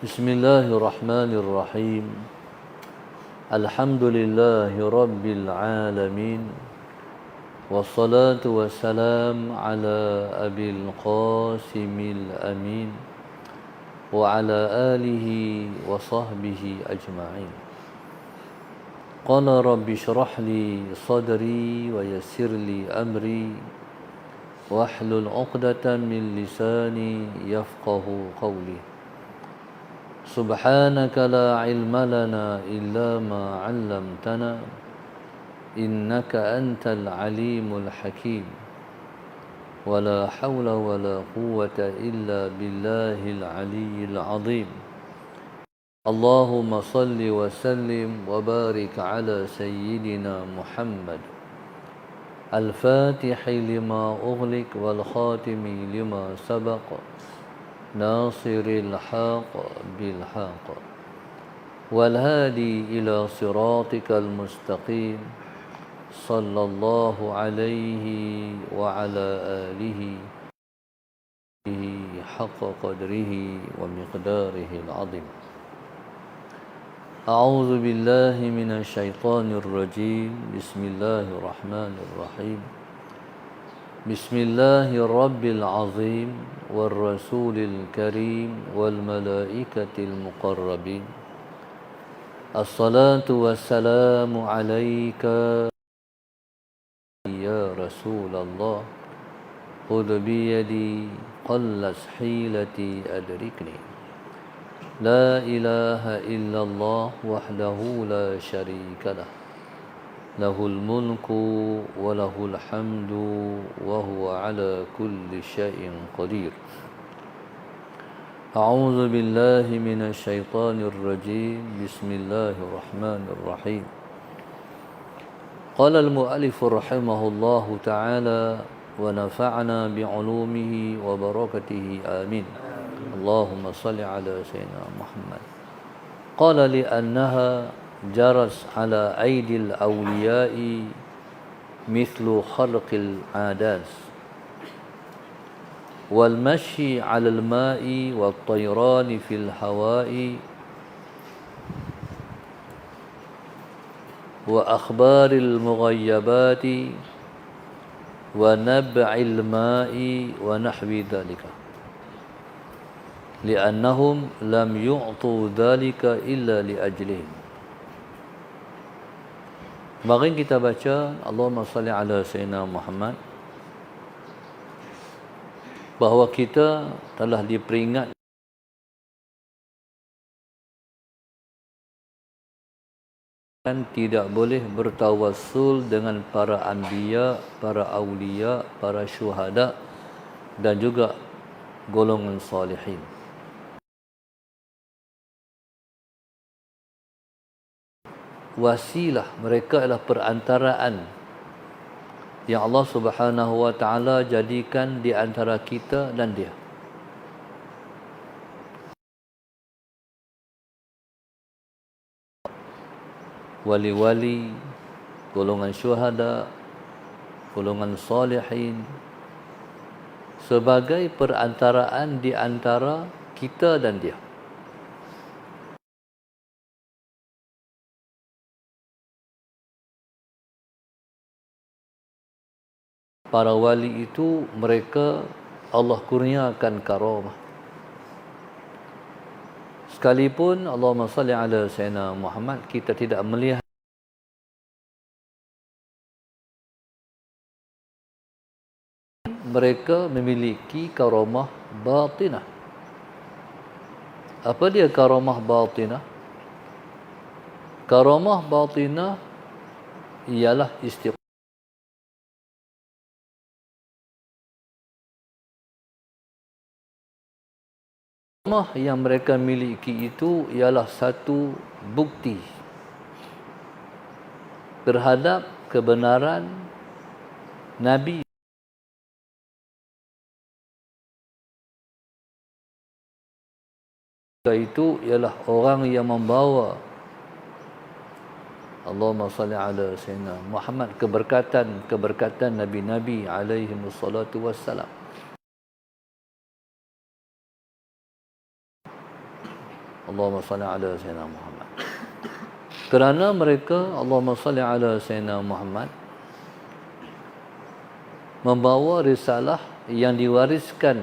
بسم الله الرحمن الرحيم. الحمد لله رب العالمين والصلاة والسلام على أبي القاسم الأمين وعلى آله وصحبه أجمعين. قال رب اشرح لي صدري ويسر لي أمري واحلل عقدة من لساني يفقه قولي. سبحانك لا علم لنا إلا ما علمتنا إنك أنت العليم الحكيم. ولا حول ولا قوة إلا بالله العلي العظيم. اللهم صل وسلم وبارك على سيدنا محمد. الفاتح لما أغلق والخاتم لما سبق. ناصر الحق بالحق والهادي إلى صراطك المستقيم صلى الله عليه وعلى آله حق قدره ومقداره العظيم. أعوذ بالله من الشيطان الرجيم. بسم الله الرحمن الرحيم. بسم الله الرب العظيم والرسول الكريم والملائكة المقربين الصلاة والسلام عليك يا رسول الله خذ بيدي قلص حيلتي أدركني لا إله إلا الله وحده لا شريك له له الملك وله الحمد وهو على كل شيء قدير. أعوذ بالله من الشيطان الرجيم. بسم الله الرحمن الرحيم. قال المؤلف رحمه الله تعالى ونفعنا بعلومه وبركته. آمين. اللهم صل على سيدنا محمد. قال لأنها جرت على أيدي الأولياء مثل خلق العادات. والمشي على الماء والطيران في الهواء وأخبار المغيبات ونبع الماء ونحو ذلك لأنهم لم يعطوا ذلك إلا لأجلهم. Mari kita baca Allahumma salli ala Sayyidina Muhammad bahawa kita telah diperingat dan tidak boleh bertawassul dengan para anbiya, para awliya, para syuhada dan juga golongan salihin. Wasilah mereka adalah perantaraan yang Allah Subhanahu wa taala jadikan di antara kita dan dia. Wali-wali, golongan syuhada, golongan salihin sebagai perantaraan di antara kita dan dia. Para wali itu mereka Allah kurniakan karamah. Sekalipun Allahumma salli ala Sayyidina Muhammad kita tidak melihat mereka memiliki karamah batinah. Apa dia karamah batinah? Karamah batinah ialah istiqamah Rumah yang mereka miliki itu ialah satu bukti terhadap kebenaran Nabi. Itu ialah orang yang membawa Allahumma salli ala sayyidina Muhammad keberkatan keberkatan nabi-nabi alaihi wassalatu wassalam Allahumma salli ala sayyidina Muhammad kerana mereka Allahumma salli ala sayyidina Muhammad membawa risalah yang diwariskan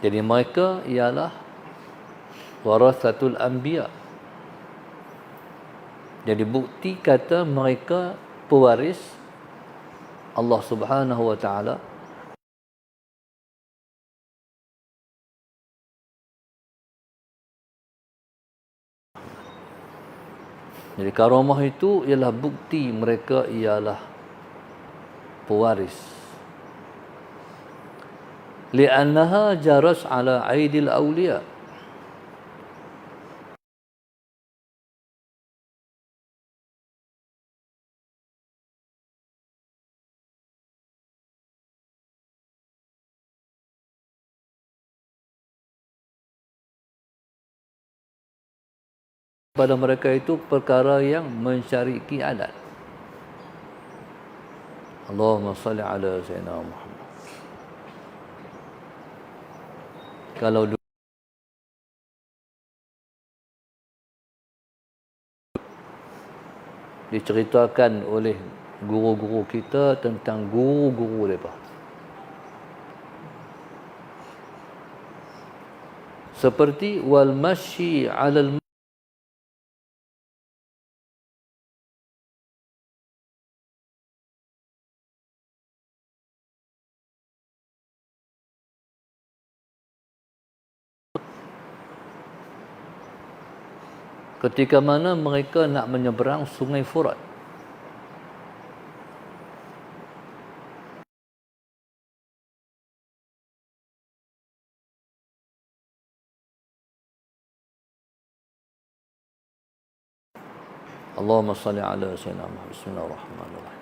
Jadi mereka ialah warasatul anbiya. Jadi bukti kata mereka pewaris Allah Subhanahu wa taala Jadi karamah itu ialah bukti mereka ialah pewaris. Li'annaha jaras ala aidil awliya' pada mereka itu perkara yang mensyariki adat. Allahumma salli ala sayyidina Muhammad. kalau diceritakan oleh guru-guru kita tentang guru-guru mereka. Seperti wal masyi 'alal ketika mana mereka nak menyeberang sungai Furat. Allahumma salli ala sayyidina Muhammad. Bismillahirrahmanirrahim.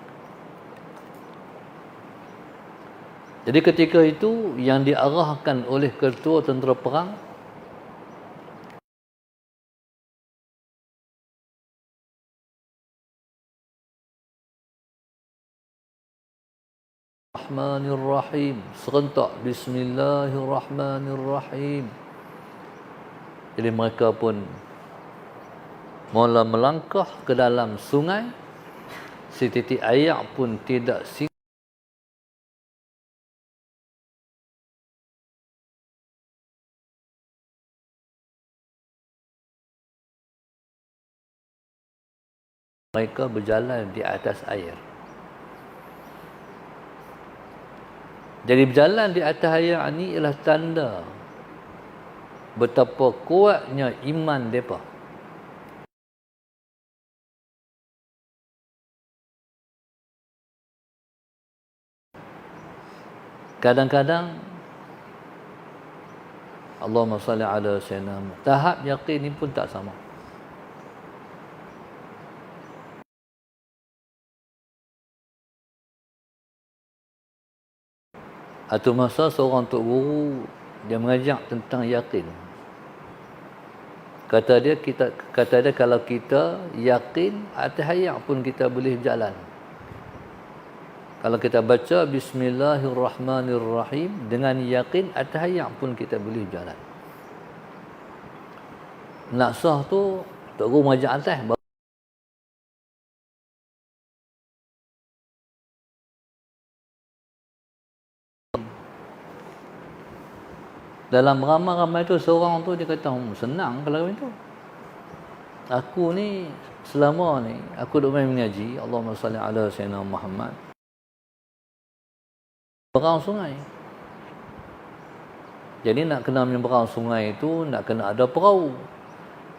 Jadi ketika itu yang diarahkan oleh ketua tentera perang Bismillahirrahmanirrahim. Serentak Bismillahirrahmanirrahim. Jadi mereka pun mula melangkah ke dalam sungai. Setitik air pun tidak sing mereka berjalan di atas air. Jadi berjalan di atas air ini ialah tanda betapa kuatnya iman mereka. Kadang-kadang Allahumma salli ala sayyidina tahap yakin ini pun tak sama. Atau masa seorang tok guru dia mengajak tentang yakin. Kata dia kita kata dia kalau kita yakin atas hayat pun kita boleh jalan. Kalau kita baca bismillahirrahmanirrahim dengan yakin atas hayat pun kita boleh jalan. Nak sah tu tok guru mengajak atas dalam ramai-ramai tu seorang tu dia kata hmm, senang kalau itu aku ni selama ni aku duk main mengaji Allahumma salli ala sayyidina Muhammad berang sungai jadi nak kena menyeberang sungai itu nak kena ada perahu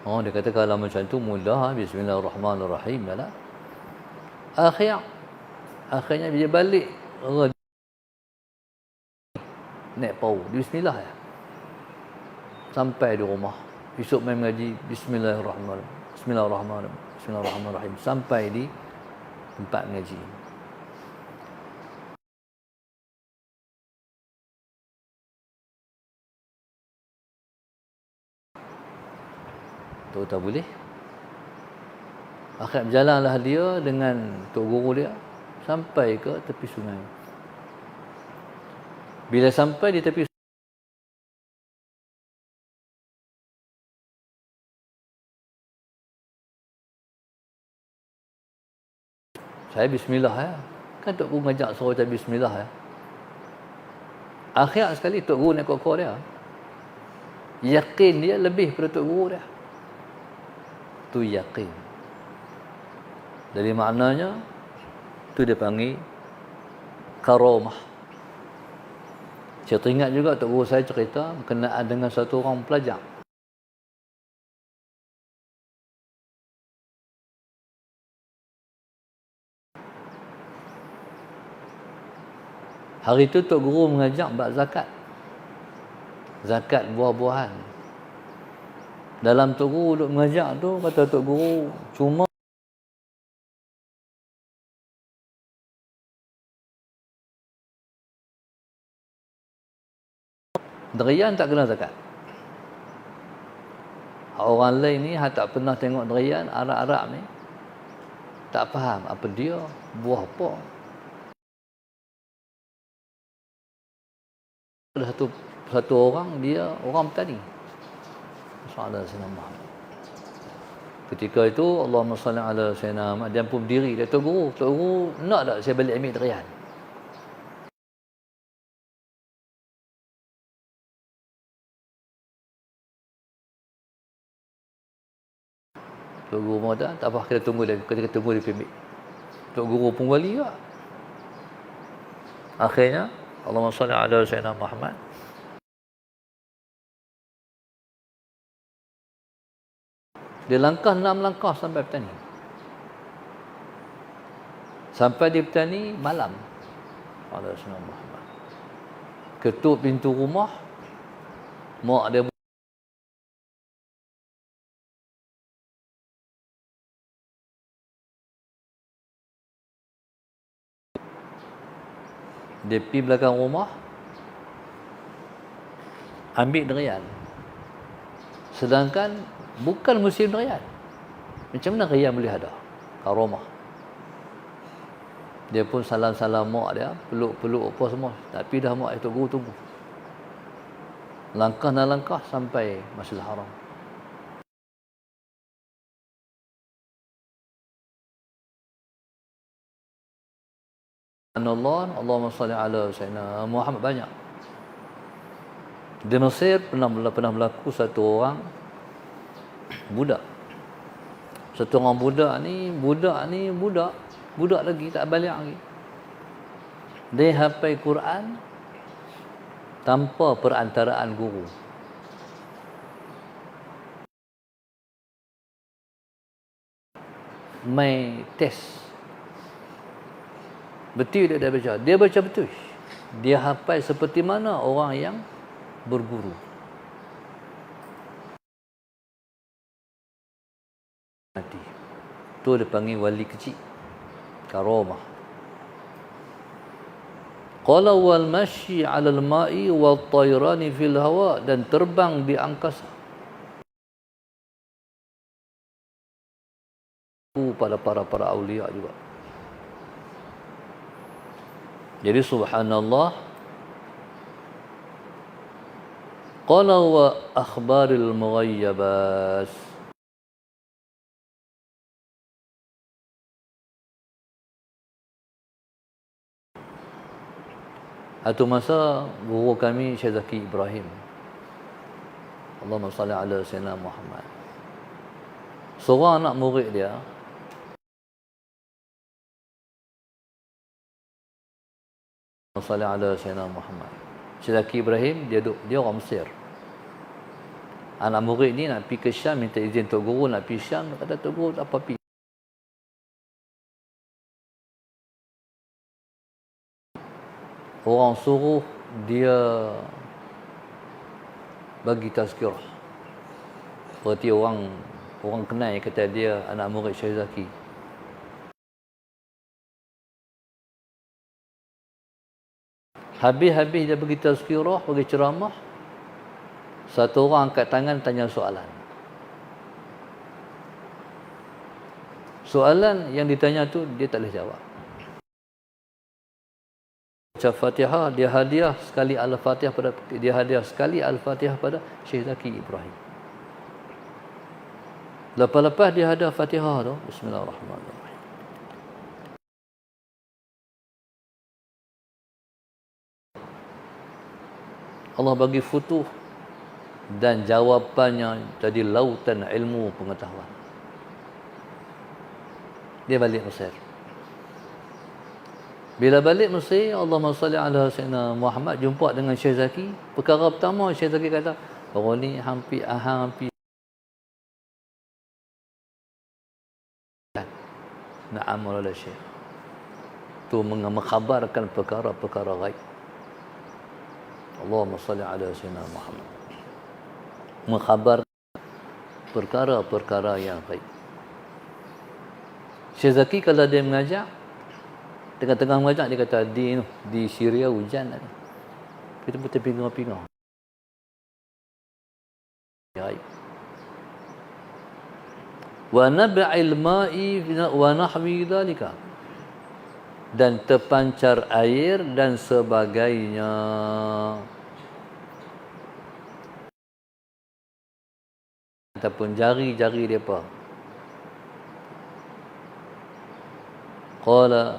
oh dia kata kalau macam tu mudah bismillahirrahmanirrahim lah akhir Akhirnya dia balik. Naik pau. Bismillah ya. Sampai di rumah. Esok main mengaji. Bismillahirrahmanirrahim. Bismillahirrahmanirrahim. Bismillahirrahmanirrahim. Sampai di tempat mengaji. Tu tak boleh. Akhir berjalanlah dia dengan tok guru dia sampai ke tepi sungai. Bila sampai di tepi Saya bismillah ya. Kan tok guru ngajak suruh saya bismillah ya. Akhir sekali tok guru nak kokor dia. Yakin dia lebih pada tok guru dia. Tu yakin. Jadi maknanya tu dia panggil karamah. Saya teringat juga tok guru saya cerita berkenaan dengan satu orang pelajar. Hari itu Tok Guru mengajak bab zakat. Zakat buah-buahan. Dalam Tok Guru duk mengajak tu, kata Tok Guru, cuma Derian tak kena zakat. Orang lain ni tak pernah tengok derian, Arab-Arab ni. Tak faham apa dia, buah apa. Ada satu satu orang dia orang petani. Alaihi wasallam. Ketika itu Allahumma salli ala sayyidina Muhammad dia pun berdiri dia tu guru, tu guru nak tak saya balik ambil derian. Tok Guru mau tak? Tak apa, kita tunggu lagi. Kita tunggu dia ambil. Tok Guru pun wali juga. Akhirnya, Allahumma salli ala sayyidina Muhammad. Dia langkah enam langkah sampai petani. Sampai di petani malam. Ala sayyidina Muhammad. Ketuk pintu rumah. Mak dia dia pergi belakang rumah ambil derian sedangkan bukan musim derian macam mana derian boleh ada kat rumah? Dia pun salam-salam mak dia peluk-peluk apa semua. Tapi dah mak itu guru tunggu. Langkah dan langkah sampai Masjidil Haram Allah Allahumma salli ala sayyidina Muhammad banyak. Di Mesir pernah pernah berlaku satu orang budak. Satu orang budak ni budak ni budak budak lagi tak balik lagi. Dia hafal Quran tanpa perantaraan guru. Mai test Betul dia dah baca. Dia baca betul. Dia hafal seperti mana orang yang berguru. Mati. Tu dia panggil wali kecil. Karamah. Qala wal masyi 'ala al-ma'i wal tayrani fil hawa dan terbang di angkasa. pada para para aulia juga. Jadi subhanallah. Qala wa akhbaril mughayyabat. Satu masa guru kami Syekh Zaki Ibrahim. Allahumma salli ala sayyidina Muhammad. Seorang anak murid dia Salli ala Sayyidina Muhammad. Syedaki Ibrahim, dia duduk, dia orang Mesir. Anak murid ni nak pergi ke Syam, minta izin Tok Guru nak pergi Syam. Kata Tok Guru, apa pergi? orang suruh dia bagi tazkirah berarti orang orang kenal kata dia anak murid Syekh habis-habis dia bagi tazkirah bagi ceramah satu orang angkat tangan tanya soalan soalan yang ditanya tu dia tak boleh jawab baca Fatihah dia hadiah sekali Al-Fatihah pada dia hadiah sekali Al-Fatihah pada Syekh Zaki Ibrahim. Lepas-lepas dia hadiah Fatihah tu Bismillahirrahmanirrahim. Allah bagi futuh dan jawapannya jadi lautan ilmu pengetahuan. Dia balik Mesir. Bila balik Mesir, Allah salli ala Sayyidina Muhammad jumpa dengan Syekh Zaki. Perkara pertama Syekh Zaki kata, orang ni hampir hampir Naam oleh Syekh. Tu mengkhabarkan perkara-perkara gaib. Allahumma salli ala Sayyidina Muhammad. Mengkhabar perkara-perkara yang gaib. Syekh Zaki kalau dia mengajar, Tengah-tengah mengajak dia kata di di Syria hujan tadi. Kita pun terpinga-pinga. Baik. Wa nab'il ma'i wa nahwi dhalika. Dan terpancar air dan sebagainya. Ataupun jari-jari mereka. Qala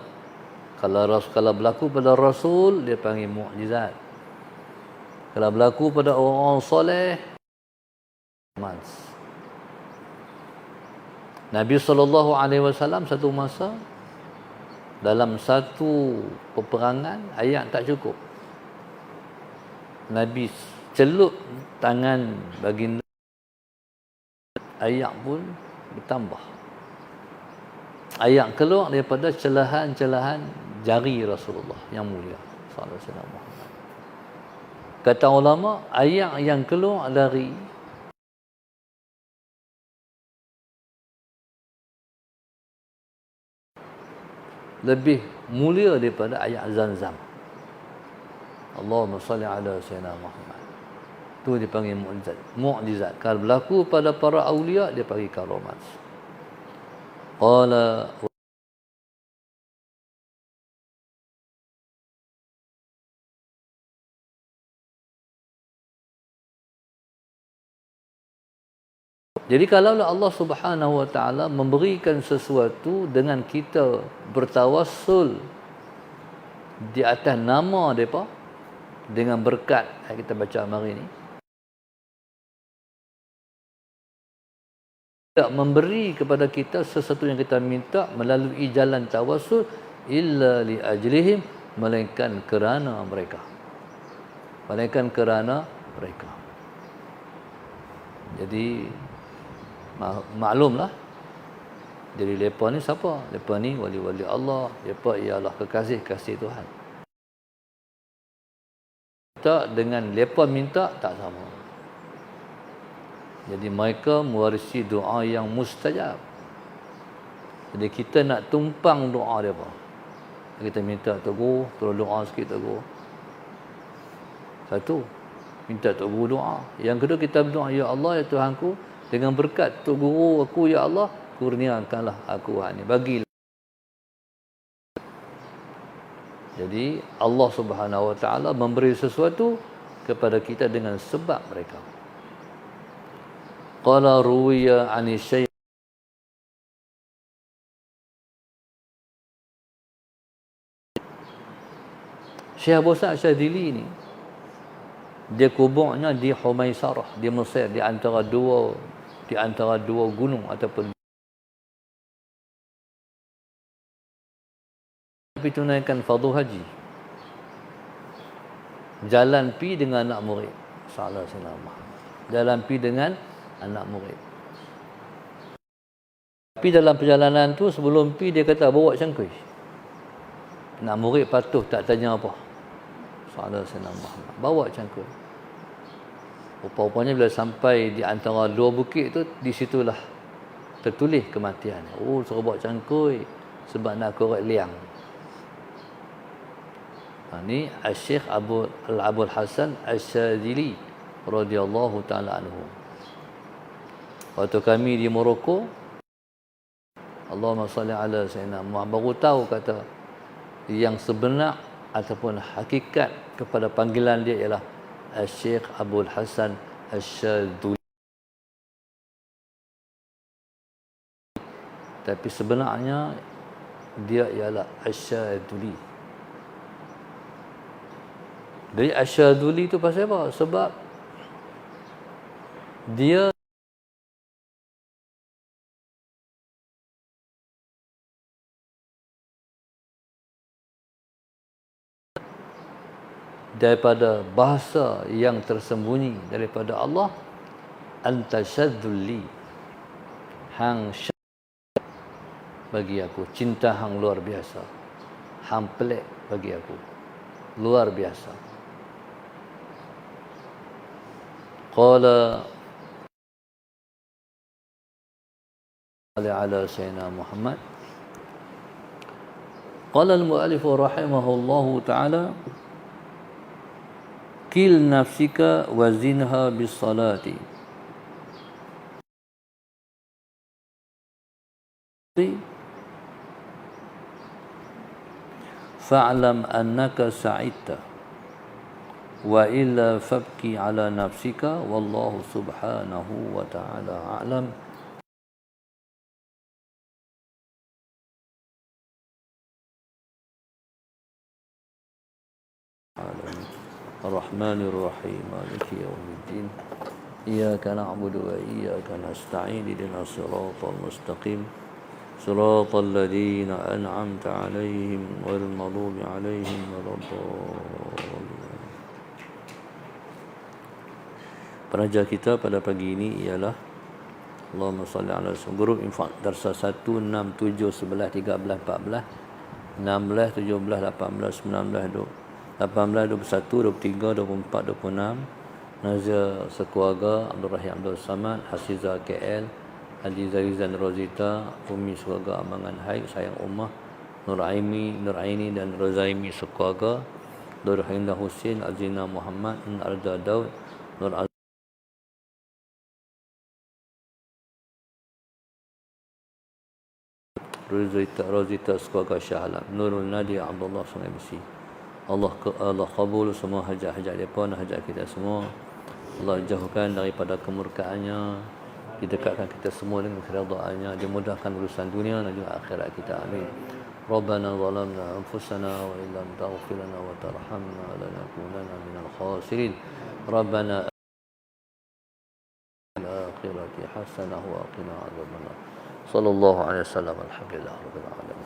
kalau ras kalau berlaku pada rasul dia panggil mukjizat. Kalau berlaku pada orang soleh. Nabi sallallahu alaihi wasallam satu masa dalam satu peperangan ayat tak cukup. Nabi celup tangan baginda ayat pun bertambah. Ayat keluar daripada celahan-celahan jari Rasulullah yang mulia sallallahu alaihi wasallam. Kata ulama ayat yang keluar dari lebih mulia daripada ayat Zamzam. Allahumma salli ala sayyidina Muhammad. Tu dipanggil mukjizat. Mukjizat. Kalau berlaku pada para aulia dia panggil karamat. Qala Jadi kalau Allah Subhanahu Wa Taala memberikan sesuatu dengan kita bertawassul di atas nama depa dengan berkat yang kita baca hari ini tidak memberi kepada kita sesuatu yang kita minta melalui jalan tawassul illa li ajlihim melainkan kerana mereka. Melainkan kerana mereka. Jadi maklumlah. Jadi mereka ni siapa? mereka ni wali-wali Allah. Mereka ialah kekasih-kasih Tuhan. Tak dengan mereka minta tak sama. Jadi mereka mewarisi doa yang mustajab. Jadi kita nak tumpang doa mereka kita minta Tok Guru tolong doa sikit Tok Guru satu minta Tok Guru doa. Yang kedua kita berdoa Ya Allah ya Tuhanku dengan berkat tu guru aku ya Allah kurniakanlah aku hak ni. Bagi jadi Allah Subhanahu wa taala memberi sesuatu kepada kita dengan sebab mereka. Qala ruwiya ani syai. Syekh Abu Sa'ad Syadili ni dia kuburnya di Humaisarah di Mesir di antara dua di antara dua gunung ataupun tapi tunaikan fardu haji. Jalan pi dengan anak murid salah selama jalan pi dengan anak murid. Tapi dalam perjalanan tu sebelum pi dia kata bawa cangkui anak murid patuh tak tanya apa. Alaihi Muhammad bawa cangkul Rupa-rupanya bila sampai di antara dua bukit tu di situlah tertulis kematian. Oh, suruh bawa cangkul sebab nak korek liang. Ha, ni Syekh Abu Al-Abul Hasan Asy-Syadzili radhiyallahu taala anhu. Waktu kami di Morocco Allahumma salli ala sayyidina Muhammad baru tahu kata yang sebenar ataupun hakikat kepada panggilan dia ialah Syekh Abdul Hasan Asyaduli tapi sebenarnya dia ialah Asyaduli dari Asyaduli itu pasal apa? sebab dia daripada bahasa yang tersembunyi daripada Allah anta syadzulli hang bagi aku. Cinta hang luar biasa. Hang pelik bagi aku. Luar biasa. Qala ala ala sayyidina muhammad. Qala al-mu'allif rahimahullahu ta'ala كل نفسك وزنها بالصلاة فاعلم أنك سعدت وإلا فابكي على نفسك والله سبحانه وتعالى أعلم Hallelujah. subhanahu wa ta'ala a'lam الرحمن الرحيم مالك يوم الدين إياك نعبد وإياك نستعين لنا الصراط المستقيم صراط الذين أنعمت عليهم غير المغضوب عليهم ولا الضالين Peraja kita pada pagi ini ialah Allahumma salli ala guru infak darsa 1 6 7 11 13 14 16 17 18 19 20 18, 21, 23, 24, 26 Nazir Sekeluarga Abdul Rahim Abdul Samad Hasiza KL Haji Zarizan Rozita Umi Sekeluarga Amangan Haid Sayang Ummah Nur Aimi Nur Aini dan Rozaimi Sekeluarga Nur Hinda Husin Azina Muhammad Nur Arda Daud Nur Al Rozita Rozita Sekeluarga Syah Alam Nurul Nadia Abdullah Sungai Besi Allah Allah kabul semua hajat-hajat depa dan hajat kita semua. Allah jauhkan daripada kemurkaannya. Didekatkan kita semua dengan keridhaannya, dimudahkan urusan dunia dan juga akhirat kita. Amin. ربنا ظلمنا أنفسنا وإن لم تغفر لنا وترحمنا لنكونن من الخاسرين ربنا الآخرة حسنة وقنا عذاب النار صلى الله عليه وسلم الحمد لله رب العالمين